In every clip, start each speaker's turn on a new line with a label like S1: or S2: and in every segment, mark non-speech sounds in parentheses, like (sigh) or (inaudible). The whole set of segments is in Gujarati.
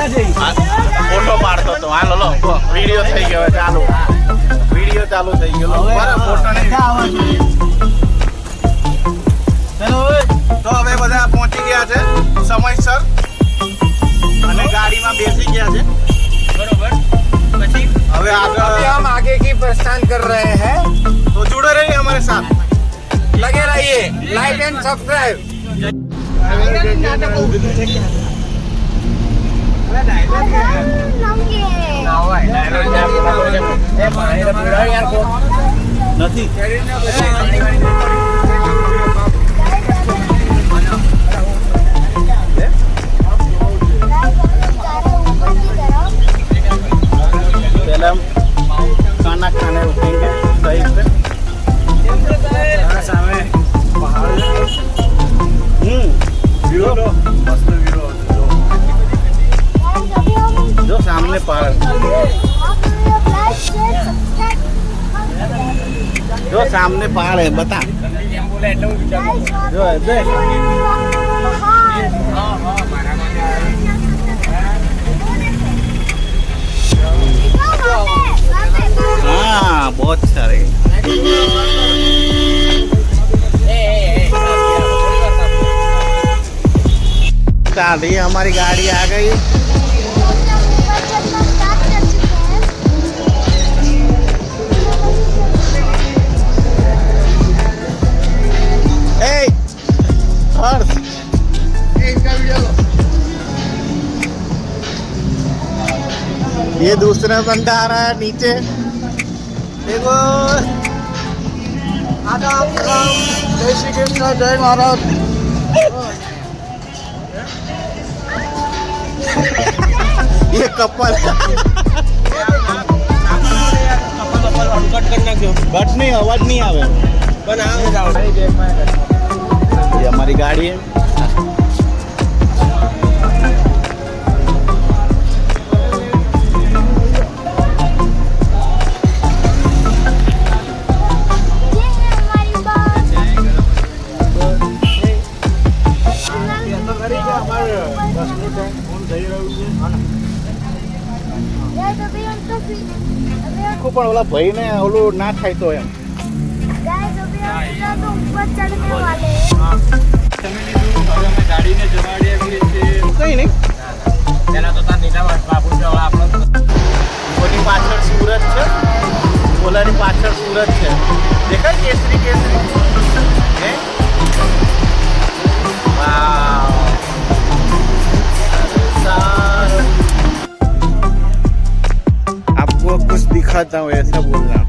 S1: आज फोटो मार दो तो हां लो लो वीडियो सही के चालू वीडियो चालू થઈ ગયો મારા ફોટો ને ચાલ ઓય તો હવે બજે પહોંચી ગયા છે સમય સર અને ગાડી માં બેસી ગયા છે બરોબર પછી હવે આગળ
S2: આમ આગળ કી પ્રસ્થાન કર રહે છે
S1: તો જોડે રહી હમેસા
S2: લગે રહિયે લાઈક એન્ડ સબસ્ક્રાઇબ
S1: નથી પેલા કાના ખાને ઉઠેંગે સહી हमारे पहाड़ जो सामने पहाड़ है बता जो है दे हाँ, बहुत सारे गाड़ी हमारी गाड़ी आ गई ये दूसरा बंदा आ रहा है नीचे देखो
S2: जय श्री कृष्ण जय महाराज
S1: ये कपल कट करना क्यों कट नहीं आवाज नहीं आवे पर आ जाओ भाई देख मैं ये हमारी गाड़ी है ઓલા ભાઈને ઓલું ના થાય તો એમ કઈ નહીં ઓલી પાછળ સુરત છે ઓલાની પાછળ સુરત છે દેખાય કેસરી કેસરી कुछ दिखाता हूँ ऐसा बोल रहा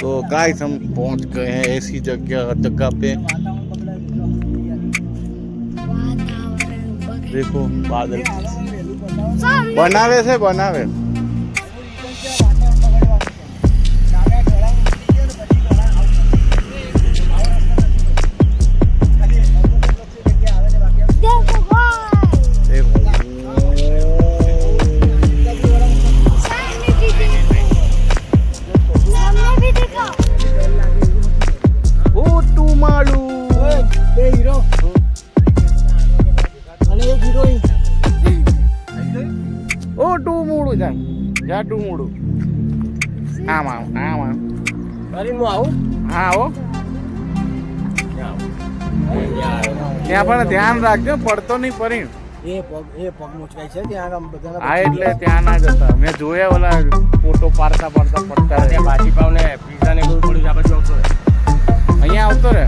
S1: तो गाइस हम पहुंच गए हैं ऐसी जगह जगह पे देखो बादल बनावे से बनावे આમ આમ આમ આમ કરીને હું આવું હા આવો ત્યાં પણ ધ્યાન રાખજો પડતો નહીં પરી
S2: એ પગ એ પગ મુચકાય છે ત્યાં આમ બધા
S1: હા એટલે ત્યાં ના જતા મેં જોયા ઓલા ફોટો પાડતા પાડતા પડતા રહે
S2: પાવ પાવને પીઝા ને બધું પડ્યું આ બધું
S1: અહીંયા આવતો રે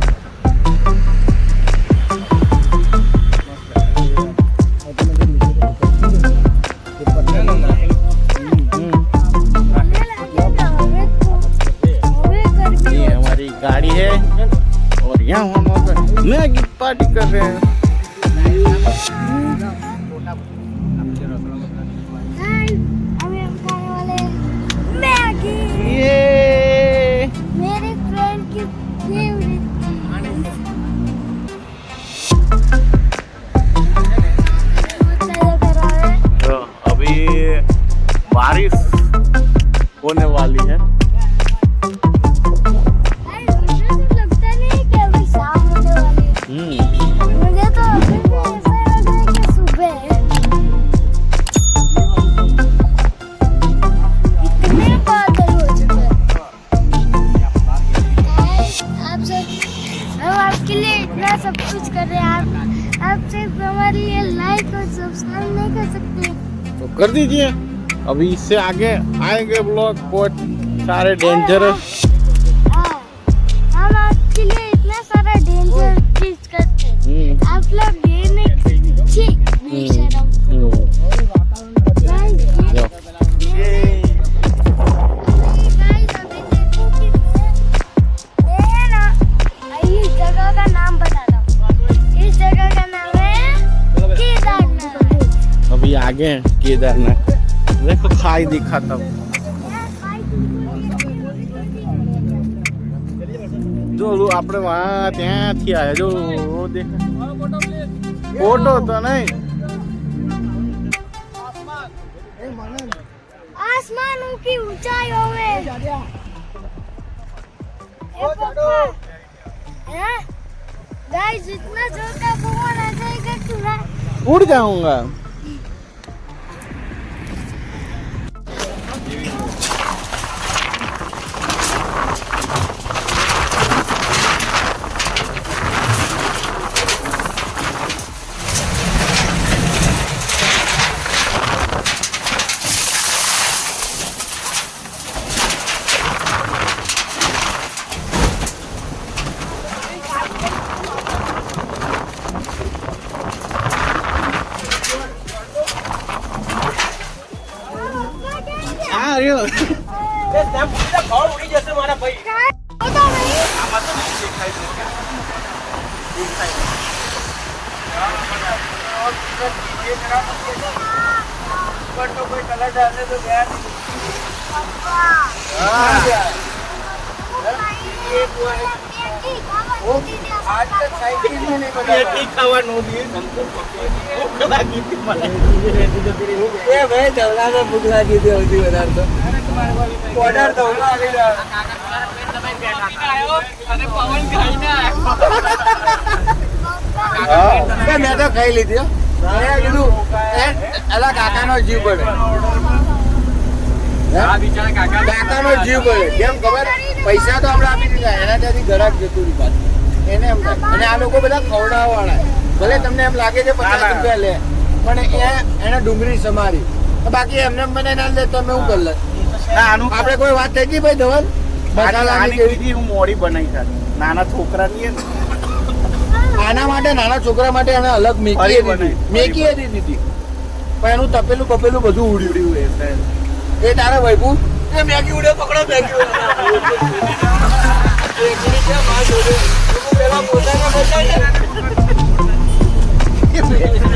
S1: मैगी पार्टी कर रहे हैं कर दीजिए अभी इससे आगे आएंगे ब्लॉग बहुत सारे डेंजरस
S3: हम इतना सारा डेंजर चीज करते हैं हम्म। आप लोग
S1: आई दिखाता हूँ જો આપણે વા ત્યાંથી આવ્યા જો દેખ ફોટો તો નહીં
S3: આસમાન ઊંચી ઊંચાઈ હોવે એ પપ્પા હે ગાઈસ इतना जोर का पवन आ जाएगा कि मैं
S1: उड़ जाऊंगा રહ્યો
S2: ઉડી જશે મારા ભાઈ પણ તો કોઈ કલર જાતે તો ગયા નહીં મેં તો ખાઈ લીધી એલા અલા કાકાનો જીવ પડે કાકાનો જીવ પડે કેમ ખબર પૈસા તો આપણે આપી દીધા એના ત્યાંથી ઘરાક જતું રહી પાછું એને એમ અને આ લોકો બધા ખવડાવવાના ભલે તમને એમ લાગે છે પચાસ રૂપિયા લે પણ એ એને ડુંગળી સમારી બાકી એમને મને ના લે તમે હું કરી લે આપણે કોઈ વાત થઈ ગઈ ભાઈ ધવલ
S1: મોડી બનાવી નાના છોકરા ની
S2: આના માટે નાના છોકરા માટે એને અલગ મેકી મેકી દીધી પણ એનું તપેલું બપેલું બધું ઉડ્યું
S1: ઉડ્યું
S2: એ તારા વૈભવ મેગી ઉડે પકડો મેગી (laughs)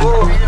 S1: Oh.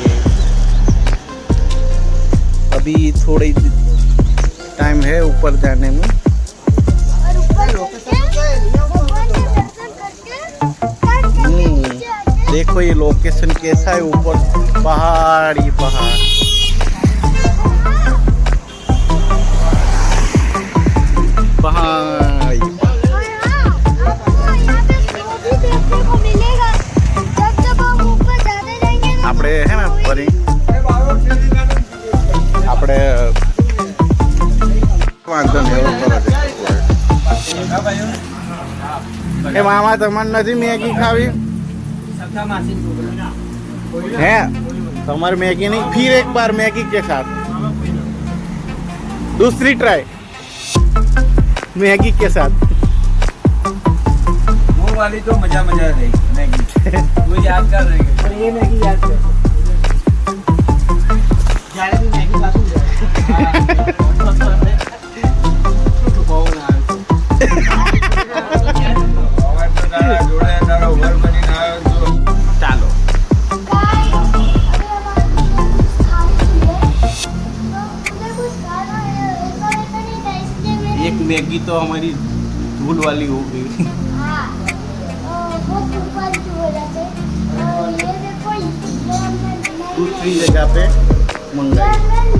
S1: अभी थोड़ी टाइम है ऊपर जाने में हम्म, देखो ये लोकेशन कैसा है ऊपर पहाड़ ही पहाड़ पहाड़
S3: आप है ना
S1: परी આપણે વાંધો નહીં એ મામા તમને નથી મેગી ખાવી હે તમારે मैगी नहीं फिर एक बार मैगी के साथ दूसरी ट्राई मैगी के साथ
S4: वो वाली तो मजा मजा रही मैगी वो
S3: याद कर रही है ये मैगी याद कर
S1: एक मैगी तो हमारी धूल वाली हो गई दूसरी जगह पे मंगाई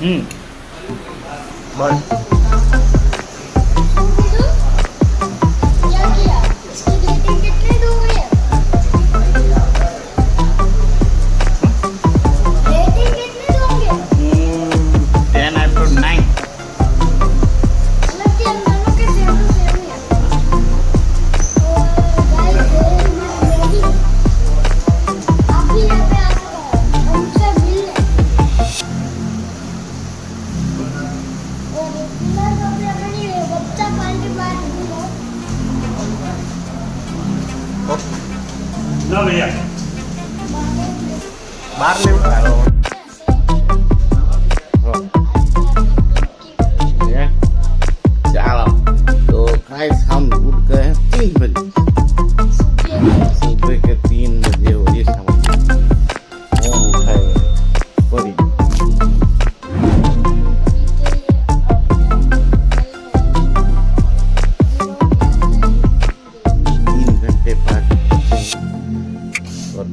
S3: Hum. Vai. un